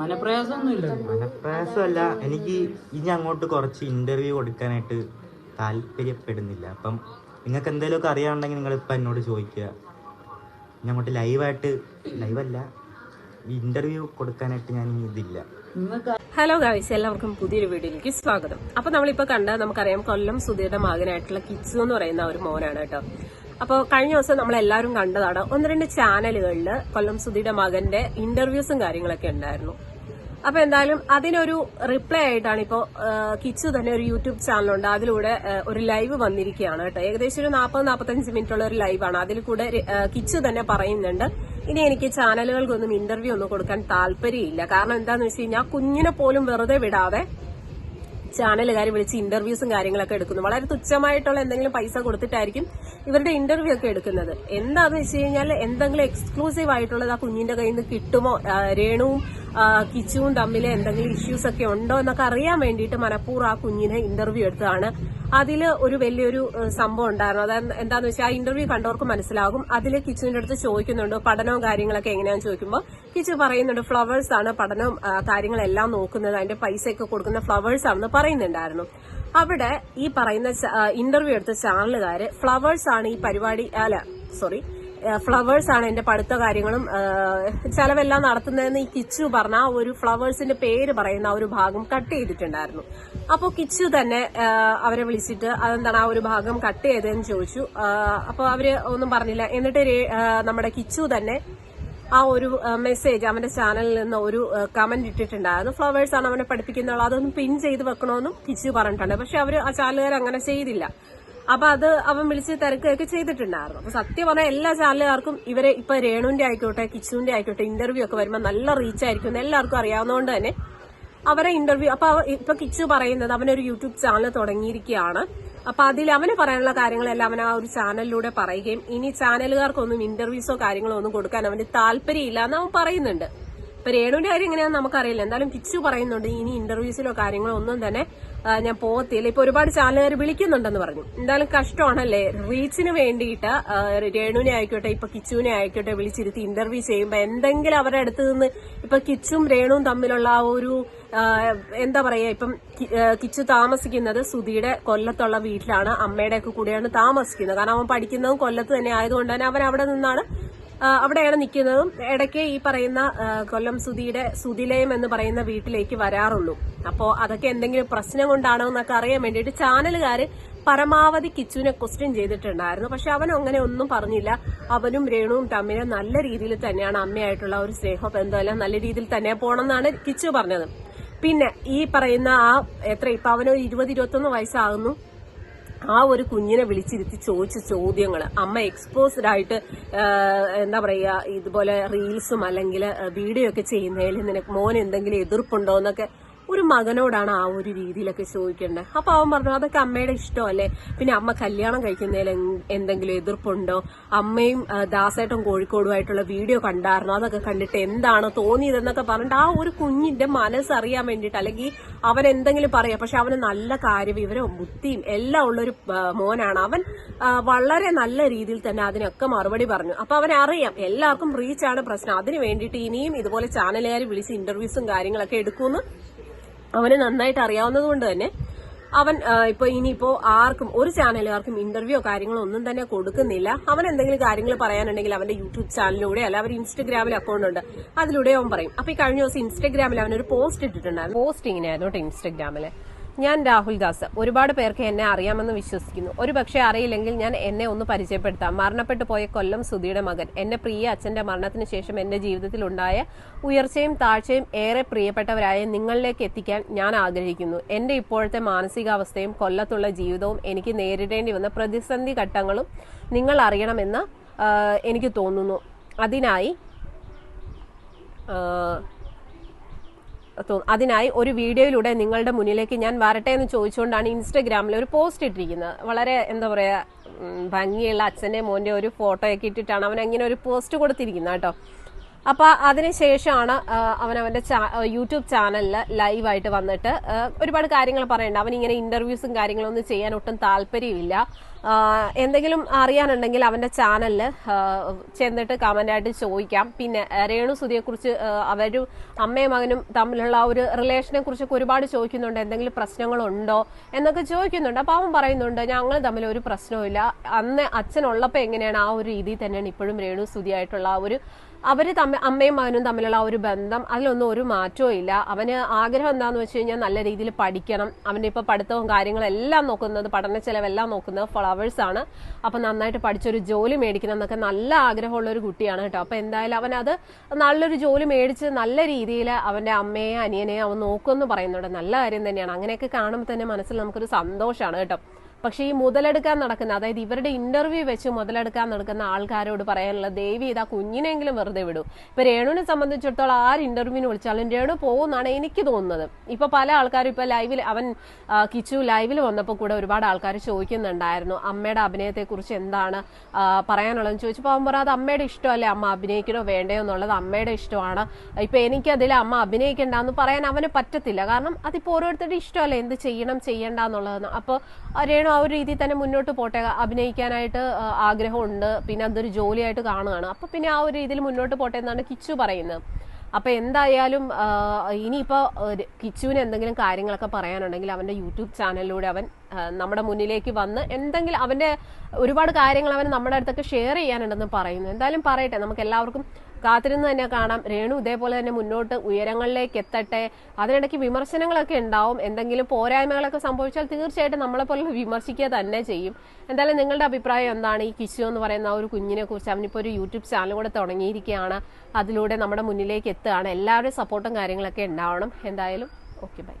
മനപ്രയാസമല്ല. എനിക്ക് ഇനി അങ്ങോട്ട് കുറച്ച് ഇന്റർവ്യൂ കൊടുക്കാനായിട്ട് താല്പര്യപ്പെടുന്നില്ല. അപ്പം നിങ്ങൾക്ക് എന്തെങ്കിലുമൊക്കെ അറിയാനുണ്ടെങ്കിൽ നിങ്ങൾ ഇപ്പം എന്നോട് ചോദിക്കുക. ഇനി അങ്ങോട്ട് ലൈവായിട്ട് ലൈവല്ല ഇന്റർവ്യൂ കൊടുക്കാനായിട്ട് ഞാൻ ഇതില്ല. ഹലോ ഗായ്സ് എല്ലാവർക്കും പുതിയൊരു വീഡിയോയിലേക്ക് സ്വാഗതം. അപ്പൊ നമ്മളിപ്പോ കണ്ട നമുക്കറിയാം കൊല്ലം സുധീരുടെ മകനായിട്ടുള്ള കിച്ചു എന്ന് പറയുന്ന ഒരു മോനാണ് കേട്ടോ. അപ്പോൾ കഴിഞ്ഞ ദിവസം നമ്മൾ എല്ലാവരും കണ്ടതാണ്. ഒന്ന് രണ്ട് ചാനലുകളിൽ കൊല്ലം സുധിയുടെ മകന്റെ ഇന്റർവ്യൂസും കാര്യങ്ങളൊക്കെ ഉണ്ടായിരുന്നു. അപ്പൊ എന്തായാലും അതിനൊരു റിപ്ലൈ ആയിട്ടാണ് ഇപ്പോ കിച്ചു തന്നെ ഒരു യൂട്യൂബ് ചാനലുണ്ട് അതിലൂടെ ഒരു ലൈവ് വന്നിരിക്കുകയാണ് കേട്ടോ. ഏകദേശം ഒരു നാൽപ്പത് നാൽപ്പത്തഞ്ച് മിനിറ്റ് ഉള്ള ഒരു ലൈവാണ് അതിൽ കൂടെ കിച്ചു തന്നെ പറയുന്നുണ്ട് ഇനി എനിക്ക് ചാനലുകൾക്കൊന്നും ഇന്റർവ്യൂ ഒന്നും കൊടുക്കാൻ താല്പര്യമില്ല. കാരണം എന്താന്ന് വെച്ച് കഴിഞ്ഞാൽ കുഞ്ഞിനെ പോലും വെറുതെ വിടാതെ ചാനലുകാർ വിളിച്ച് ഇന്റർവ്യൂസും കാര്യങ്ങളൊക്കെ എടുക്കുന്നു. വളരെ തുച്ഛമായിട്ടുള്ള എന്തെങ്കിലും പൈസ കൊടുത്തിട്ടായിരിക്കും ഇവരുടെ ഇന്റർവ്യൂ ഒക്കെ എടുക്കുന്നത്. എന്താന്ന് വെച്ച് കഴിഞ്ഞാൽ എന്തെങ്കിലും എക്സ്ക്ലൂസീവ് ആയിട്ടുള്ളത് ആ കുഞ്ഞിന്റെ കയ്യിൽ നിന്ന് കിട്ടുമോ രേണുവും കിച്ചുവും തമ്മിൽ എന്തെങ്കിലും ഇഷ്യൂസ് ഒക്കെ ഉണ്ടോ എന്നൊക്കെ അറിയാൻ വേണ്ടിയിട്ട് മനഃപൂർവം ആ കുഞ്ഞിനെ ഇന്റർവ്യൂ എടുത്തതാണ്. അതിൽ ഒരു വലിയൊരു സംഭവം ഉണ്ടായിരുന്നു. അതായത് എന്താന്ന് വെച്ചാൽ ആ ഇന്റർവ്യൂ കണ്ടവർക്ക് മനസ്സിലാകും. അതിൽ കിച്ചുവിന്റെ അടുത്ത് ചോദിക്കുന്നുണ്ട് പഠനവും കാര്യങ്ങളൊക്കെ എങ്ങനെയാണെന്ന് ചോദിക്കുമ്പോൾ കിച്ചു പറയുന്നുണ്ട് ഫ്ലവേഴ്സ് ആണ് പഠനവും കാര്യങ്ങളെല്ലാം നോക്കുന്നത്. അതിന്റെ പൈസയൊക്കെ കൊടുക്കുന്ന ഫ്ലവേഴ്സ് ആണെന്ന് പറയുന്നുണ്ടായിരുന്നു. അവിടെ ഈ പറയുന്ന ഇന്റർവ്യൂ എടുത്ത ചാനലുകാര് ഫ്ലവേഴ്സ് ആണ് ഈ പരിപാടി അല്ല സോറി ഫ്ലവേഴ്സ് ആണ് എന്റെ പഠിത്ത കാര്യങ്ങളും. ചിലവെല്ലാം നടത്തുന്നതെന്ന് ഈ കിച്ചു പറഞ്ഞ ആ ഒരു ഫ്ലവേഴ്സിന്റെ പേര് പറയുന്ന ആ ഒരു ഭാഗം കട്ട് ചെയ്തിട്ടുണ്ടായിരുന്നു. അപ്പോൾ കിച്ചു തന്നെ അവരെ വിളിച്ചിട്ട് അതെന്താണ് ആ ഒരു ഭാഗം കട്ട് ചെയ്തതെന്ന് ചോദിച്ചു. അപ്പോൾ അവർ ഒന്നും പറഞ്ഞില്ല. എന്നിട്ട് നമ്മുടെ കിച്ചു തന്നെ ആ ഒരു മെസ്സേജ് അവന്റെ ചാനലിൽ നിന്ന് ഒരു കമന്റ് ഇട്ടിട്ടുണ്ടായിരുന്നു. ഫ്ലവേഴ്സ് ആണ് അവനെ പഠിപ്പിക്കുന്നുള്ള അതൊന്നും പിൻ ചെയ്ത് വെക്കണമെന്നും കിച്ചു പറഞ്ഞിട്ടുണ്ട്. പക്ഷെ അവർ ആ ചാനലുകാർ അങ്ങനെ ചെയ്തില്ല. അപ്പൊ അത് അവൻ വിളിച്ച് തിരക്കുകയൊക്കെ ചെയ്തിട്ടുണ്ടായിരുന്നു. അപ്പൊ സത്യം പറഞ്ഞാൽ എല്ലാ ചാനലുകാർക്കും ഇവരെ ഇപ്പൊ രേണുവിന്റെ ആയിക്കോട്ടെ കിച്ചുവിന്റെ ആയിക്കോട്ടെ ഇന്റർവ്യൂ ഒക്കെ വരുമ്പോൾ നല്ല റീച്ച് ആയിരിക്കും എല്ലാവർക്കും അറിയാവുന്നതുകൊണ്ട് തന്നെ അവരെ ഇന്റർവ്യൂ അപ്പൊ ഇപ്പൊ കിച്ചു പറയുന്നത് അവനൊരു യൂട്യൂബ് ചാനൽ തുടങ്ങിയിരിക്കുകയാണ്. അപ്പൊ അതിൽ അവന് പറയാനുള്ള കാര്യങ്ങളെല്ലാം അവൻ ആ ഒരു ചാനലിലൂടെ പറയുകയും ഇനി ചാനലുകാർക്കൊന്നും ഇന്റർവ്യൂസോ കാര്യങ്ങളോ ഒന്നും കൊടുക്കാൻ അവന് താല്പര്യമില്ല എന്ന് അവൻ പറയുന്നുണ്ട്. ഇപ്പൊ രേണുവിന്റെ കാര്യം എങ്ങനെയാണെന്ന് നമുക്കറിയില്ല. എന്തായാലും കിച്ചു പറയുന്നുണ്ട് ഇനി ഇന്റർവ്യൂസിലോ കാര്യങ്ങളോ ഒന്നും തന്നെ ഞാൻ പോകത്തില്ല. ഇപ്പൊ ഒരുപാട് ചാനലുകാർ വിളിക്കുന്നുണ്ടെന്ന് പറഞ്ഞു. എന്തായാലും കഷ്ടമാണല്ലേ? റീച്ചിന് വേണ്ടിയിട്ട് രേണുവിനെ ആയിക്കോട്ടെ ഇപ്പൊ കിച്ചുവിനെ ആയിക്കോട്ടെ വിളിച്ചിരുത്തി ഇന്റർവ്യൂ ചെയ്യുമ്പോൾ എന്തെങ്കിലും അവരുടെ അടുത്ത് നിന്ന് ഇപ്പൊ കിച്ചും രേണുവും തമ്മിലുള്ള ആ ഒരു എന്താ പറയാ ഇപ്പം കിച്ചു താമസിക്കുന്നത് സുധിയുടെ കൊല്ലത്തുള്ള വീട്ടിലാണ്. അമ്മയുടെ ഒക്കെ കൂടെയാണ് താമസിക്കുന്നത്. കാരണം അവൻ പഠിക്കുന്നതും കൊല്ലത്ത് തന്നെ ആയതുകൊണ്ട് തന്നെ അവൻ അവിടെ നിന്നാണ് അവിടെയാണ് നിൽക്കുന്നതും ഇടയ്ക്ക് ഈ പറയുന്ന കൊല്ലം സുധിയുടെ സുധിലയം എന്ന് പറയുന്ന വീട്ടിലേക്ക് വരാറുള്ളൂ. അപ്പോ അതൊക്കെ എന്തെങ്കിലും പ്രശ്നം കൊണ്ടാണോ എന്നൊക്കെ അറിയാൻ വേണ്ടിയിട്ട് ചാനലുകാർ പരമാവധി കിച്ചുവിനെ ക്വസ്റ്റ്യൻ ചെയ്തിട്ടുണ്ടായിരുന്നു. പക്ഷെ അവൻ അങ്ങനെ ഒന്നും പറഞ്ഞില്ല. അവനും രേണുവും തമ്മിൽ നല്ല രീതിയിൽ തന്നെയാണ് അമ്മയായിട്ടുള്ള ഒരു സ്നേഹബന്ധം എല്ലാം നല്ല രീതിയിൽ തന്നെ പോകണമെന്നാണ് കിച്ചു പറഞ്ഞത്. പിന്നെ ഈ പറയുന്ന ആ എത്ര ഇപ്പൊ അവന് ഒരു ഇരുപത് ഇരുപത്തൊന്ന് വയസ്സാകുന്നു. ആ ഒരു കുഞ്ഞിനെ വിളിച്ചിരുത്തി ചോദിച്ച ചോദ്യങ്ങൾ അമ്മ എക്സ്പോസ്ഡ് ആയിട്ട് എന്താ പറയുക ഇതുപോലെ റീൽസും അല്ലെങ്കിൽ വീഡിയോ ഒക്കെ ചെയ്യുന്നതിൽ നിനക്ക് മോൻ എന്തെങ്കിലും എതിർപ്പുണ്ടോ എന്നൊക്കെ മകനോടാണ് ആ ഒരു രീതിയിലൊക്കെ ചോദിക്കേണ്ടത് അപ്പൊ അവൻ പറഞ്ഞു അതൊക്കെ അമ്മയുടെ ഇഷ്ടമല്ലേ? പിന്നെ അമ്മ കല്യാണം കഴിക്കുന്നതിൽ എന്തെങ്കിലും എതിർപ്പുണ്ടോ? അമ്മയും ദാസേട്ടൻ കോഴിക്കോടുമായിട്ടുള്ള വീഡിയോ കണ്ടായിരുന്നു? അതൊക്കെ കണ്ടിട്ട് എന്താണ് തോന്നിയതെന്നൊക്കെ പറഞ്ഞിട്ട് ആ ഒരു കുഞ്ഞിന്റെ മനസ്സറിയാൻ വേണ്ടിയിട്ട് അല്ലെങ്കിൽ അവൻ എന്തെങ്കിലും പറയാം. പക്ഷെ അവന് നല്ല കാര്യവിവരവും ബുദ്ധിയും എല്ലാം ഉള്ളൊരു മോനാണ്. അവൻ വളരെ നല്ല രീതിയിൽ തന്നെ അതിനൊക്കെ മറുപടി പറഞ്ഞു. അപ്പൊ അവൻ അറിയാം എല്ലാവർക്കും റീച്ചാണ് പ്രശ്നം. അതിന് വേണ്ടിയിട്ട് ഇനിയും ഇതുപോലെ ചാനലുകാർ വിളിച്ച് ഇന്റർവ്യൂസും കാര്യങ്ങളൊക്കെ എടുക്കുമെന്ന് അവന് നന്നായിട്ട് അറിയാവുന്നത് കൊണ്ട് തന്നെ അവൻ ഇപ്പൊ ഇനിയിപ്പോ ആർക്കും ഒരു ചാനലുകാർക്കും ഇന്റർവ്യൂ കാര്യങ്ങളോ ഒന്നും തന്നെ കൊടുക്കുന്നില്ല. അവൻ എന്തെങ്കിലും കാര്യങ്ങൾ പറയാനുണ്ടെങ്കിൽ അവന്റെ യൂട്യൂബ് ചാനലിലൂടെ അല്ല അവർ ഇൻസ്റ്റഗ്രാമിൽ അക്കൗണ്ട് ഉണ്ട് അതിലൂടെ അവൻ പറയും. അപ്പൊ ഈ കഴിഞ്ഞ ദിവസം ഇൻസ്റ്റഗ്രാമിൽ അവനൊരു പോസ്റ്റ് ഇട്ടിട്ടുണ്ടായിരുന്നു. പോസ്റ്റ് ഇങ്ങനെയായിരുന്നു കേട്ടോ ഇൻസ്റ്റഗ്രാമിൽ. ഞാൻ രാഹുൽ ദാസ് ഒരുപാട് പേർക്ക് എന്നെ അറിയാമെന്ന് വിശ്വസിക്കുന്നു. ഒരു പക്ഷേ അറിയില്ലെങ്കിൽ ഞാൻ എന്നെ ഒന്ന് പരിചയപ്പെടുത്താം. മരണപ്പെട്ടു പോയ കൊല്ലം സുധിയുടെ മകൻ. എന്റെ പ്രിയ അച്ഛന്റെ മരണത്തിന് ശേഷം എന്റെ ജീവിതത്തിൽ ഉണ്ടായ ഉയർച്ചയും താഴ്ചയും ഏറെ പ്രിയപ്പെട്ടവരായ നിങ്ങളിലേക്ക് എത്തിക്കാൻ ഞാൻ ആഗ്രഹിക്കുന്നു. എന്റെ ഇപ്പോഴത്തെ മാനസികാവസ്ഥയും കൊല്ലത്തുള്ള ജീവിതവും എനിക്ക് നേരിടേണ്ടി വന്ന പ്രതിസന്ധി ഘട്ടങ്ങളും നിങ്ങൾ അറിയണമെന്ന് എനിക്ക് തോന്നുന്നു. അതിനായി അതിനായി ഒരു വീഡിയോയിലൂടെ നിങ്ങളുടെ മുന്നിലേക്ക് ഞാൻ വരട്ടെ എന്ന് ചോദിച്ചുകൊണ്ടാണ് ഇൻസ്റ്റഗ്രാമിൽ ഒരു പോസ്റ്റ് ഇട്ടിരിക്കുന്നത്. വളരെ എന്താ പറയാ ഭംഗിയുള്ള അച്ഛന്റെ മോന്റെ ഒരു ഫോട്ടോയൊക്കെ ഇട്ടിട്ടാണ് അവൻ അങ്ങനെ ഒരു പോസ്റ്റ് കൊടുത്തിരിക്കുന്നത് കേട്ടോ. അപ്പൊ അതിനുശേഷമാണ് അവൻ അവന്റെ യൂട്യൂബ് ചാനലിൽ ലൈവായിട്ട് വന്നിട്ട് ഒരുപാട് കാര്യങ്ങൾ പറയണ്ട. അവൻ ഇങ്ങനെ ഇന്റർവ്യൂസും കാര്യങ്ങളൊന്നും ചെയ്യാൻ ഒട്ടും താല്പര്യമില്ല. എന്തെങ്കിലും അറിയാനുണ്ടെങ്കിൽ അവന്റെ ചാനലിൽ ചെന്നിട്ട് കമന്റ് ആയിട്ട് ചോദിക്കാം. പിന്നെ രേണു സുധിയെ കുറിച്ച് അവരും അമ്മയും മകനും തമ്മിലുള്ള ആ ഒരു റിലേഷനെ കുറിച്ചൊക്കെ ഒരുപാട് ചോദിക്കുന്നുണ്ട്. എന്തെങ്കിലും പ്രശ്നങ്ങളുണ്ടോ എന്നൊക്കെ ചോദിക്കുന്നുണ്ട്. അപ്പൊ അവൻ പറയുന്നുണ്ട് ഞങ്ങൾ തമ്മിൽ ഒരു പ്രശ്നവും അന്ന് അച്ഛനുള്ളപ്പോ എങ്ങനെയാണ് ആ ഒരു രീതിയിൽ തന്നെയാണ് ഇപ്പോഴും രേണു സുധിയായിട്ടുള്ള ആ ഒരു അവർ തമ്മിൽ അമ്മയും മകനും തമ്മിലുള്ള ആ ഒരു ബന്ധം. അതിലൊന്നും ഒരു മാറ്റവും ഇല്ല. അവന് ആഗ്രഹം എന്താന്ന് വെച്ച് കഴിഞ്ഞാൽ നല്ല രീതിയിൽ പഠിക്കണം. അവന്റെ ഇപ്പൊ പഠിത്തവും കാര്യങ്ങളെല്ലാം നോക്കുന്നത് പഠന ചെലവെല്ലാം നോക്കുന്നത് ഫ്ലവേഴ്സ് ആണ്. അപ്പൊ നന്നായിട്ട് പഠിച്ചൊരു ജോലി മേടിക്കണം എന്നൊക്കെ നല്ല ആഗ്രഹമുള്ള ഒരു കുട്ടിയാണ് കേട്ടോ. അപ്പൊ എന്തായാലും അവൻ അത് നല്ലൊരു ജോലി മേടിച്ച് നല്ല രീതിയിൽ അവന്റെ അമ്മയെ അനിയനെ അവൻ നോക്കുമെന്ന് പറയുന്നുണ്ട്. നല്ല കാര്യം തന്നെയാണ്. അങ്ങനെയൊക്കെ കാണുമ്പോൾ തന്നെ മനസ്സിൽ നമുക്കൊരു സന്തോഷമാണ് കേട്ടോ. പക്ഷേ ഈ മുതലെടുക്കാൻ നടക്കുന്ന അതായത് ഇവരുടെ ഇന്റർവ്യൂ വെച്ച് മുതലെടുക്കാൻ നടക്കുന്ന ആൾക്കാരോട് പറയാനുള്ള ദേവി ഇതാ കുഞ്ഞിനെങ്കിലും വെറുതെ വിടൂ. ഇപ്പൊ രേണുവിനെ സംബന്ധിച്ചിടത്തോളം ആര് ഇന്റർവ്യൂവിന് വിളിച്ചാലും രേണു പോകുന്നാണ് എനിക്ക് തോന്നുന്നത്. ഇപ്പൊ പല ആൾക്കാരും ഇപ്പൊ ലൈവിൽ അവൻ കിച്ചു ലൈവിൽ വന്നപ്പോൾ കൂടെ ഒരുപാട് ആൾക്കാർ ചോദിക്കുന്നുണ്ടായിരുന്നു അമ്മയുടെ അഭിനയത്തെ കുറിച്ച് എന്താണ് പറയാനുള്ളതെന്ന് ചോദിച്ചപ്പോൾ അവൻ പറയാം അത് അമ്മയുടെ ഇഷ്ടമല്ലേ? അമ്മ അഭിനയിക്കണോ വേണ്ടയോ എന്നുള്ളത് അമ്മയുടെ ഇഷ്ടമാണ്. ഇപ്പൊ എനിക്കതിൽ അമ്മ അഭിനയിക്കണ്ടെന്ന് പറയാൻ അവന് പറ്റത്തില്ല. കാരണം അതിപ്പോ ഓരോരുത്തരുടെ ഇഷ്ടമല്ലേ? എന്ത് ചെയ്യണം ചെയ്യണ്ട എന്നുള്ളതെന്ന് അപ്പോൾ രേണു ആ ഒരു രീതിയിൽ തന്നെ മുന്നോട്ട് പോട്ടെ അഭിനയിക്കാനായിട്ട് ആഗ്രഹമുണ്ട് പിന്നെ അതൊരു ജോലിയായിട്ട് കാണുകയാണ്. അപ്പൊ പിന്നെ ആ ഒരു രീതിയിൽ മുന്നോട്ട് പോട്ടെ എന്നാണ് കിച്ചു പറയുന്നത്. അപ്പൊ എന്തായാലും ഇനിയിപ്പോ കിച്ചുവിന് എന്തെങ്കിലും കാര്യങ്ങളൊക്കെ പറയാനുണ്ടെങ്കിൽ അവന്റെ യൂട്യൂബ് ചാനലിലൂടെ അവൻ നമ്മുടെ മുന്നിലേക്ക് വന്ന് എന്തെങ്കിലും അവന്റെ ഒരുപാട് കാര്യങ്ങൾ അവൻ നമ്മുടെ അടുത്തൊക്കെ ഷെയർ ചെയ്യാനുണ്ടെന്ന് പറയുന്നു. എന്തായാലും പറയട്ടെ നമുക്ക് എല്ലാവർക്കും കാത്തിരുന്ന് തന്നെ കാണാം. രേണു ഇതേപോലെ തന്നെ മുന്നോട്ട് ഉയരങ്ങളിലേക്ക് എത്തട്ടെ. അതിനിടയ്ക്ക് വിമർശനങ്ങളൊക്കെ ഉണ്ടാവും. എന്തെങ്കിലും പോരായ്മകളൊക്കെ സംഭവിച്ചാൽ തീർച്ചയായിട്ടും നമ്മളെപ്പോലെ വിമർശിക്കുക തന്നെ ചെയ്യും. എന്തായാലും നിങ്ങളുടെ അഭിപ്രായം എന്താണ്? ഈ കിശു എന്ന് പറയുന്ന ഒരു കുഞ്ഞിനെ കുറിച്ച് അവനിപ്പോൾ ഒരു യൂട്യൂബ് ചാനൽ കൂടെ തുടങ്ങിയിരിക്കുകയാണ്. അതിലൂടെ നമ്മുടെ മുന്നിലേക്ക് എത്തുകയാണ്. എല്ലാവരുടെയും സപ്പോർട്ടും കാര്യങ്ങളൊക്കെ ഉണ്ടാവണം. എന്തായാലും ഓക്കെ ബൈ